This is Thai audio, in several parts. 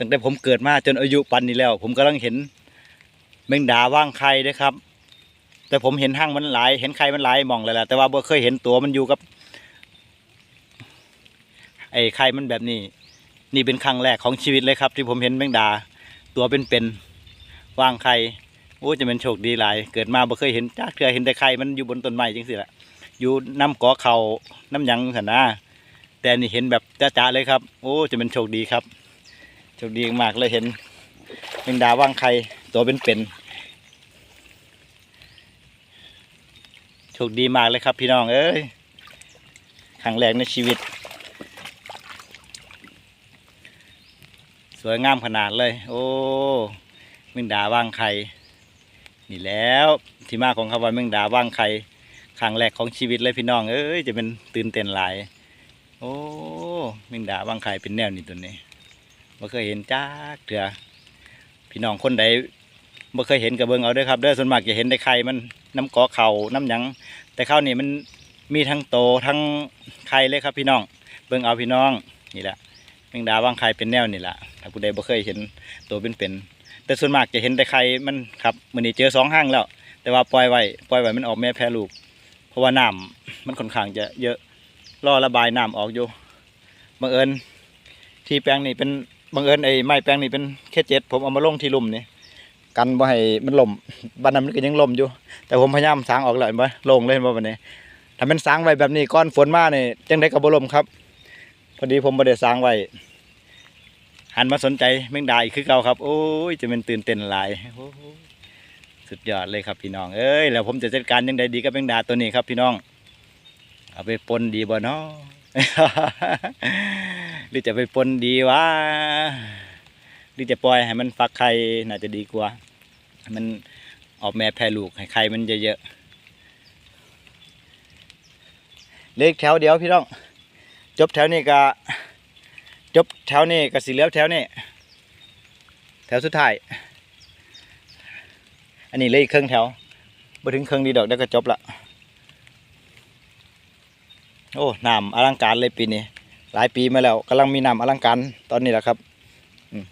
ตั้งแต่ผมเกิดมาจนอายุปันนี้แล้ว ผมกำลังเห็นแมงดาว่างไข่ด้อครับ แต่ผมเห็นห้างมันหลาย เห็นไข่มันหลายมองเลยแหละแต่ว่าบ่เคยเห็นตัวมันอยู่กับ ไอ้ไข่มันแบบนี้ นี่เป็นครั้งแรกของชีวิตเลยครับ ที่ผมเห็นแมงดา ตัวเป็นๆว่างไข่โอ้จะเป็นโชคดีหลาย เกิดมาบ่เคยเห็นจ้าเทื่อเห็นแต่ไข่มันอยู่บนต้นไม้จังสิละอยู่น้ำกอเขาน้ำยังสันนะแต่นี่เห็นแบบจ้าๆเลยครับ โอ้จะเป็นโชคดีครับ โชคดีมากเลยเห็นแมงดาว่างไข่ตัวเป็นๆโชคดีมากเลยครับพี่น้องเอ้ยครั้งแรกในชีวิต สวยงามขนาดเลย โอ้แมงดาว่างไข่นี่แล้วที่มาของคำว่าแมงดาว่างไข่ครั้งแรกของชีวิตเลยพี่น้องเอ้ยจะเป็นตื่นเต้นหลาย โอ้แมงดาว่างไข่เป็นแนวนี้ตัวนี้ บ่เคยเห็นจ้าเถื่อพี่น้องคนใดบ่เคยเห็นกับเบิงเอาด้อครับเด้อส่วนมากจะเห็นได้ไข่มันน้ำกอเข่าน้ำหยัง แต่ข้าวนี่มันมีทั้งโตทั้งไข่เลยครับ พี่น้อง เบิงเอาพี่น้องนี่แหละแมงดาว่างไข่เป็นแนวนี่แหละถ้าผู้ใดบ่เคยเห็นตัวเป็นแต่ส่วนมากจะเห็นแต่ไข่มันครับมื้อนี้เจอสองห้างแล้ว แต่ว่าปล่อยไว้ปล่อยไว้มันออกแม่แพร่ลูก เพราะว่าน้ำมันค่อนข้างจะเยอะรอระบายน้ำออกอยู่บังเอิญที่แปลงนี่เป็น บังเอิญไอ้ไม้แปลงนี่เป็นแค่เจ็ดผมเอามาลงที่ลุ่มนี่กันบ่ให้มันล่มบ้านนั้นมันก็ยังล่มอยู่ แต่ผมพยายามสางออกแล้วเห็นบ่ลงเลยเห็นบ่บัดนี้ถ้ามันสางไว้แบบนี้ก้อนฝนมาเนี่ยจังได๋ก็บ่ล่มครับ พอดีผมบ่ได้สางไว้หันมาสนใจแมงดาอีกคือเก่าครับ โอ้ยจะเป็นตื่นเต้นหลายโอ้สุดยอดเลยครับพี่น้องเอ้ยแล้วผมจะจัดการยังไงดีกับแมงดาตัวนี้ครับพี่น้อง เอาไปปนดีบ่เนาะ หรือจะไปปนดีวะหรือจะปล่อยให้มันฟักไข่น่าจะดีกว่า มันออกแม่แพร่ลูกให้ไข่มันเยอะๆเล็กแถวเดียวพี่น้อง จบแถวนี้ก็จบแถวนี้ก็สิเหลือแถวนี้แถวสุดท้าย อันนี้เลยครึ่งแถวมาถึงครึ่งดีดอกได้ก็จบละโอ้น้ำอลังการเลยปีนี้ หลายปีมาแล้วกำลังมีน้ำอลังการตอนนี้แหละครับ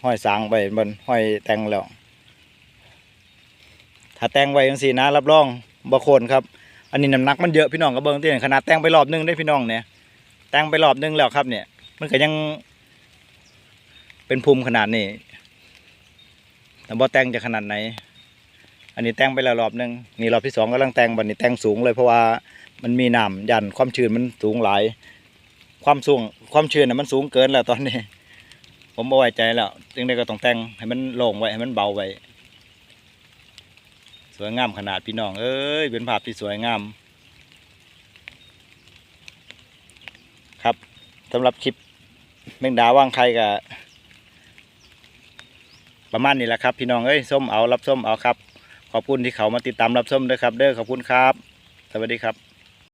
ห้อยสางไปบนห้อยแตงแล้ว ถ้าแตงไว้ยังสีนะ รับรองบ่โคนครับ อันนี้น้ำหนักมันเยอะพี่น้องก็เบิ่งที่ขนาดแตงไปรอบหนึงได้พี่น้องเนี่ยแตงไปรอบนึงแล้วครับ เนี่ย มันก็ยัง เป็นภูมิขนาดนี้แต่บ่แต่งจะขนาดไหน อันนี้แตงไปแล้วรอบนึงนี่รอบที่สองกำลังแตงบัดนี้แตงสูงเลยเพราะว่ามันมีน้ำยันความชื้นมันสูงหลาย ความสูงความชื้นน่ะมันสูงเกินแล้วตอนนี้ ผมบ่ไว้ใจแล้วจึงได้ก็ต้องแต่งให้มันโล่งไว้ให้มันเบาไว้สวยงามขนาดพี่น้อง เอ้ยเป็นภาพที่สวยงาม ครับสำหรับคลิปแมงดาว่างใครกับประมาณนี้แหละครับ พี่น้องเอ้ยส้มเอารับส้มเอาครับ ขอบคุณที่เขามาติดตามรับส้มด้วยครับ เด้อขอบคุณครับ สวัสดีครับ